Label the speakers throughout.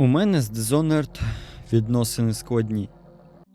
Speaker 1: У мене з Dishonored відносини складні.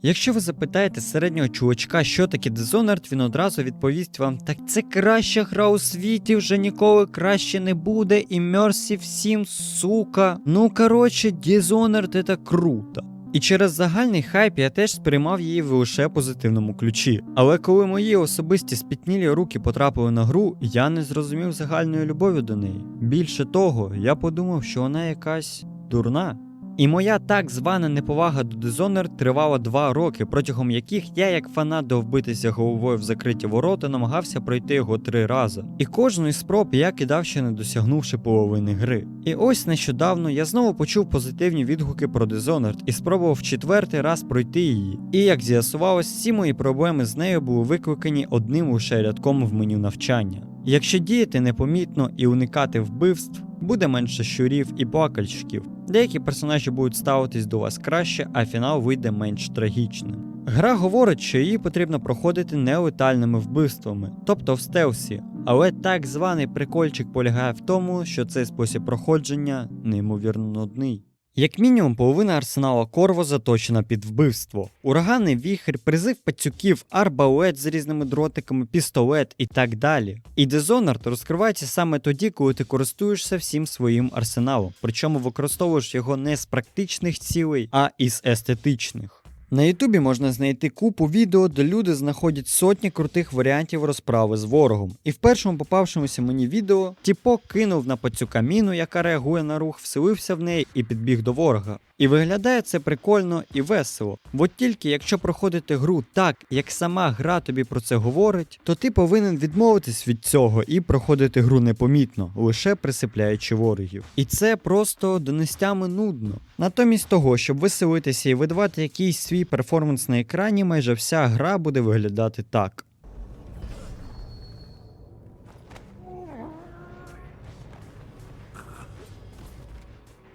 Speaker 1: Якщо ви запитаєте середнього чувачка, що таке Dishonored, він одразу відповість вам: так це краща гра у світі, вже ніколи краще не буде, і Мерсі всім, сука. Ну коротше, Dishonored це круто. І через загальний хайп я теж сприймав її в лише позитивному ключі. Але коли мої особисті спітнілі руки потрапили на гру, я не зрозумів загальної любові до неї. Більше того, я подумав, що вона якась дурна. І моя так звана неповага до Dishonored тривала два роки, протягом яких я, як фанат довбитися головою в закриті ворота, намагався пройти його три рази. І кожної спроб я кидав ще не досягнувши половини гри. І ось нещодавно я знову почув позитивні відгуки про Dishonored і спробував четвертий раз пройти її. І як з'ясувалось, всі мої проблеми з нею були викликані одним лише рядком в меню навчання. Якщо діяти непомітно і уникати вбивств, буде менше щурів і плакальщиків. Деякі персонажі будуть ставитись до вас краще, а фінал вийде менш трагічним. Гра говорить, що її потрібно проходити нелетальними вбивствами, тобто в стелсі, але так званий прикольчик полягає в тому, що цей спосіб проходження неймовірно нудний. Як мінімум, половина арсенала Корво заточена під вбивство. Ураганний віхр, призив пацюків, арбалет з різними дротиками, пістолет і так далі. І Dishonored розкривається саме тоді, коли ти користуєшся всім своїм арсеналом, причому використовуєш його не з практичних цілей, а із естетичних. На Ютубі можна знайти купу відео, де люди знаходять сотні крутих варіантів розправи з ворогом. І в першому попавшомуся мені відео Тіпо кинув на пацюка міну, яка реагує на рух, вселився в неї і підбіг до ворога. І виглядає це прикольно і весело. От тільки якщо проходити гру так, як сама гра тобі про це говорить, то ти повинен відмовитись від цього і проходити гру непомітно, лише присипляючи ворогів. І це просто донестями нудно. Натомість того, щоб веселитися і видавати якийсь свій перформанс на екрані, майже вся гра буде виглядати так.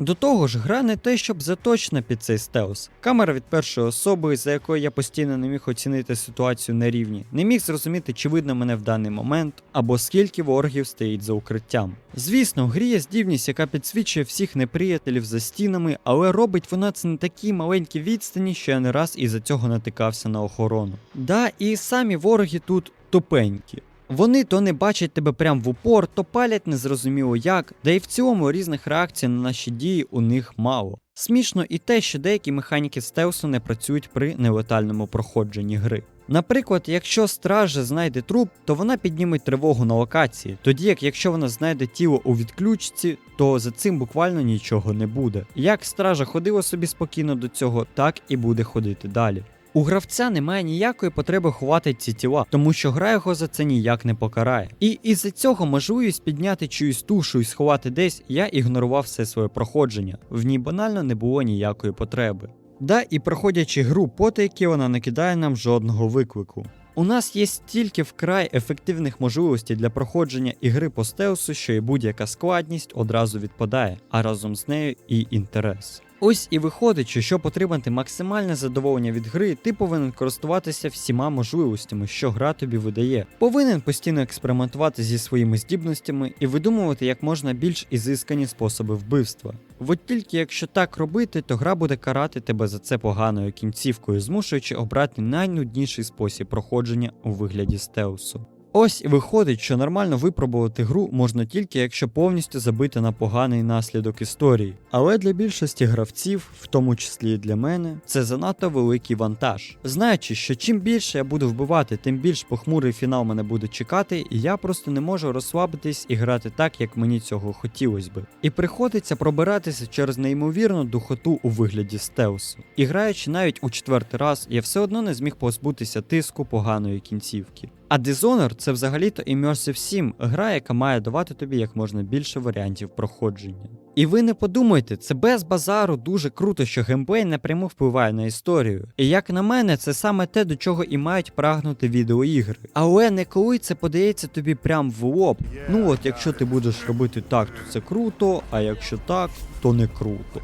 Speaker 1: До того ж, гра не те, щоб заточена під цей стелс. Камера від першої особи, за якою я постійно не міг оцінити ситуацію на рівні, не міг зрозуміти, чи видно мене в даний момент, або скільки ворогів стоїть за укриттям. Звісно, в грі є здібність, яка підсвічує всіх неприятелів за стінами, але робить вона це на такій маленькій відстані, що я не раз із-за цього натикався на охорону. Да, і самі вороги тут тупенькі. Вони то не бачать тебе прям в упор, то палять незрозуміло як, да і в цілому різних реакцій на наші дії у них мало. Смішно і те, що деякі механіки стелсу не працюють при нелетальному проходженні гри. Наприклад, якщо стража знайде труп, то вона підніме тривогу на локації, тоді як якщо вона знайде тіло у відключці, то за цим буквально нічого не буде. Як стража ходила собі спокійно до цього, так і буде ходити далі. У гравця немає ніякої потреби ховати ці тіла, тому що гра його за це ніяк не покарає. І із-за цього можливість підняти чиюсь тушу і сховати десь, я ігнорував все своє проходження. В ній банально не було ніякої потреби. Да, і проходячи гру потайки, вона не кидає нам жодного виклику. У нас є стільки вкрай ефективних можливостей для проходження ігри по стелсу, що і будь-яка складність одразу відпадає, а разом з нею і інтерес. Ось і виходить, що щоб отримати максимальне задоволення від гри, ти повинен користуватися всіма можливостями, що гра тобі видає. Повинен постійно експериментувати зі своїми здібностями і видумувати як можна більш ізискані способи вбивства. От тільки якщо так робити, то гра буде карати тебе за це поганою кінцівкою, змушуючи обрати найнудніший спосіб проходження у вигляді стелсу. Ось виходить, що нормально випробувати гру можна тільки якщо повністю забити на поганий наслідок історії. Але для більшості гравців, в тому числі і для мене, це занадто великий вантаж. Знаючи, що чим більше я буду вбивати, тим більш похмурий фінал мене буде чекати, і я просто не можу розслабитись і грати так, як мені цього хотілося би. І приходиться пробиратися через неймовірну духоту у вигляді стелсу. І граючи навіть у четвертий раз, я все одно не зміг позбутися тиску поганої кінцівки. А Dishonored це взагалі-то Immersive 7, гра, яка має давати тобі як можна більше варіантів проходження. І ви не подумайте, це без базару дуже круто, що геймплей напряму впливає на історію. І як на мене, це саме те, до чого і мають прагнути відеоігри. Але не коли це подається тобі прям в лоб. Ну от якщо ти будеш робити так, то це круто, а якщо так, то не круто.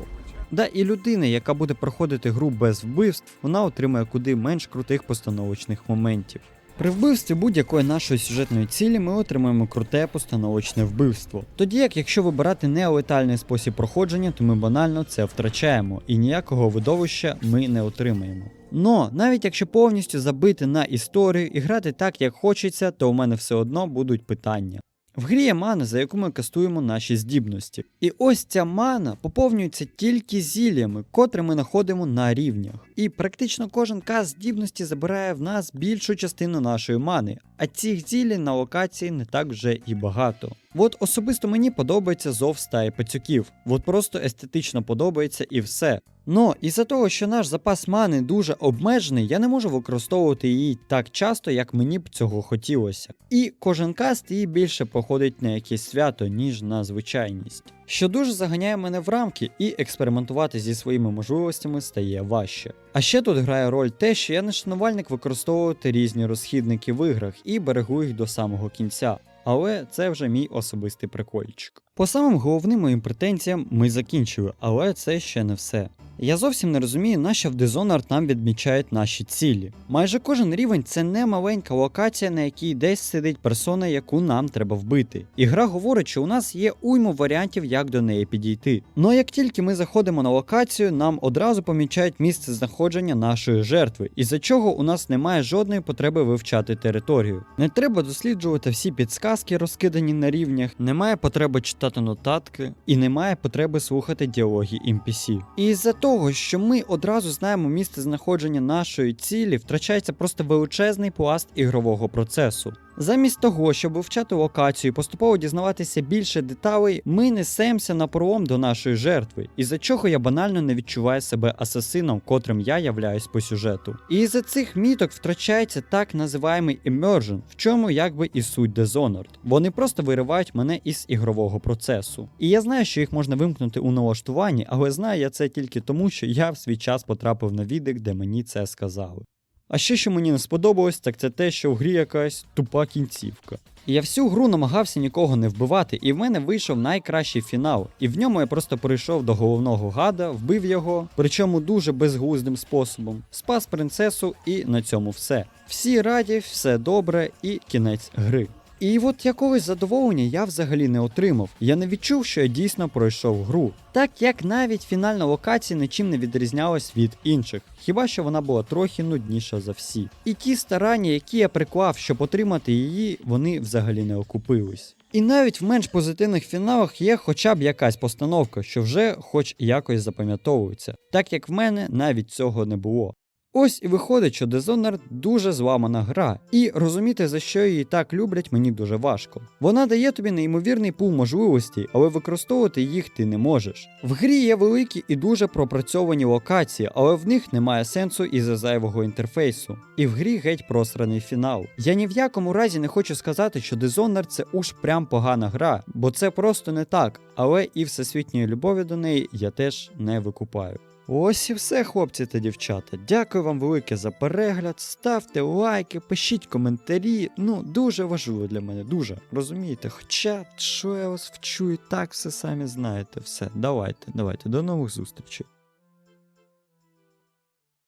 Speaker 1: Да, і людина, яка буде проходити гру без вбивств, вона отримає куди менш крутих постановочних моментів. При вбивстві будь-якої нашої сюжетної цілі ми отримаємо круте постановочне вбивство. Тоді як якщо вибирати нелетальний спосіб проходження, то ми банально це втрачаємо і ніякого видовища ми не отримаємо. Но навіть якщо повністю забити на історію і грати так, як хочеться, то у мене все одно будуть питання. В грі є мана, за яку ми кастуємо наші здібності. І ось ця мана поповнюється тільки зіллями, котре ми знаходимо на рівнях. І практично кожен каст здібності забирає в нас більшу частину нашої мани, а цих зілій на локації не так вже і багато. От особисто мені подобається зов стаї пацюків. От просто естетично подобається і все. Но із-за того, що наш запас мани дуже обмежений, я не можу використовувати її так часто, як мені б цього хотілося. І кожен каст її більше походить на якесь свято, ніж на звичайність. Що дуже заганяє мене в рамки, і експериментувати зі своїми можливостями стає важче. А ще тут грає роль те, що я не шанувальник використовувати різні розхідники в іграх і берегу їх до самого кінця. Але це вже мій особистий прикольчик. По самим головним моїм претензіям ми закінчили, але це ще не все. Я зовсім не розумію, нащо в Dishonored нам відмічають наші цілі. Майже кожен рівень це не маленька локація, на якій десь сидить персона, яку нам треба вбити. І гра говорить, що у нас є уйму варіантів, як до неї підійти. Но як тільки ми заходимо на локацію, нам одразу помічають місце знаходження нашої жертви, із-за чого у нас немає жодної потреби вивчати територію. Не треба досліджувати всі підсказки, розкидані на рівнях, немає потреби читати нотатки, і немає потреби слухати діалоги NPC. І із-за того, що ми одразу знаємо місце знаходження нашої цілі, втрачається просто величезний пласт ігрового процесу. Замість того, щоб вивчати локацію і поступово дізнаватися більше деталей, ми несемося на пролом до нашої жертви, із-за чого я банально не відчуваю себе асасином, котрим я являюсь по сюжету. І із-за цих міток втрачається так називаємий immersion, в чому якби і суть Dishonored. Вони просто виривають мене із ігрового процесу. І я знаю, що їх можна вимкнути у налаштуванні, але знаю я це тільки тому, що я в свій час потрапив на відик, де мені це сказали. А ще що мені не сподобалось, так це те, що в грі якась тупа кінцівка. Я всю гру намагався нікого не вбивати, і в мене вийшов найкращий фінал. І в ньому я просто прийшов до головного гада, вбив його, причому дуже безглуздим способом, спас принцесу, і на цьому все. Всі раді, все добре, і кінець гри. І от якогось задоволення я взагалі не отримав. Я не відчув, що я дійсно пройшов гру. Так як навіть фінальна локація нічим не відрізнялась від інших, хіба що вона була трохи нудніша за всі. І ті старання, які я приклав, щоб отримати її, вони взагалі не окупились. І навіть в менш позитивних фіналах є хоча б якась постановка, що вже хоч якось запам'ятовується, так як в мене навіть цього не було. Ось і виходить, що Dishonored дуже зламана гра, і розуміти, за що її так люблять, мені дуже важко. Вона дає тобі неймовірний пул можливостей, але використовувати їх ти не можеш. В грі є великі і дуже пропрацьовані локації, але в них немає сенсу із-за зайвого інтерфейсу. І в грі геть просраний фінал. Я ні в якому разі не хочу сказати, що Dishonored це уж прям погана гра, бо це просто не так, але і всесвітньої любові до неї я теж не викупаю. Ось і все, хлопці та дівчата. Дякую вам велике за перегляд. Ставте лайки, пишіть коментарі. Ну, дуже важливо для мене, дуже. Розумієте? Хоча, що я вас вчу і так все самі знаєте. Все, давайте, давайте, до нових зустрічей.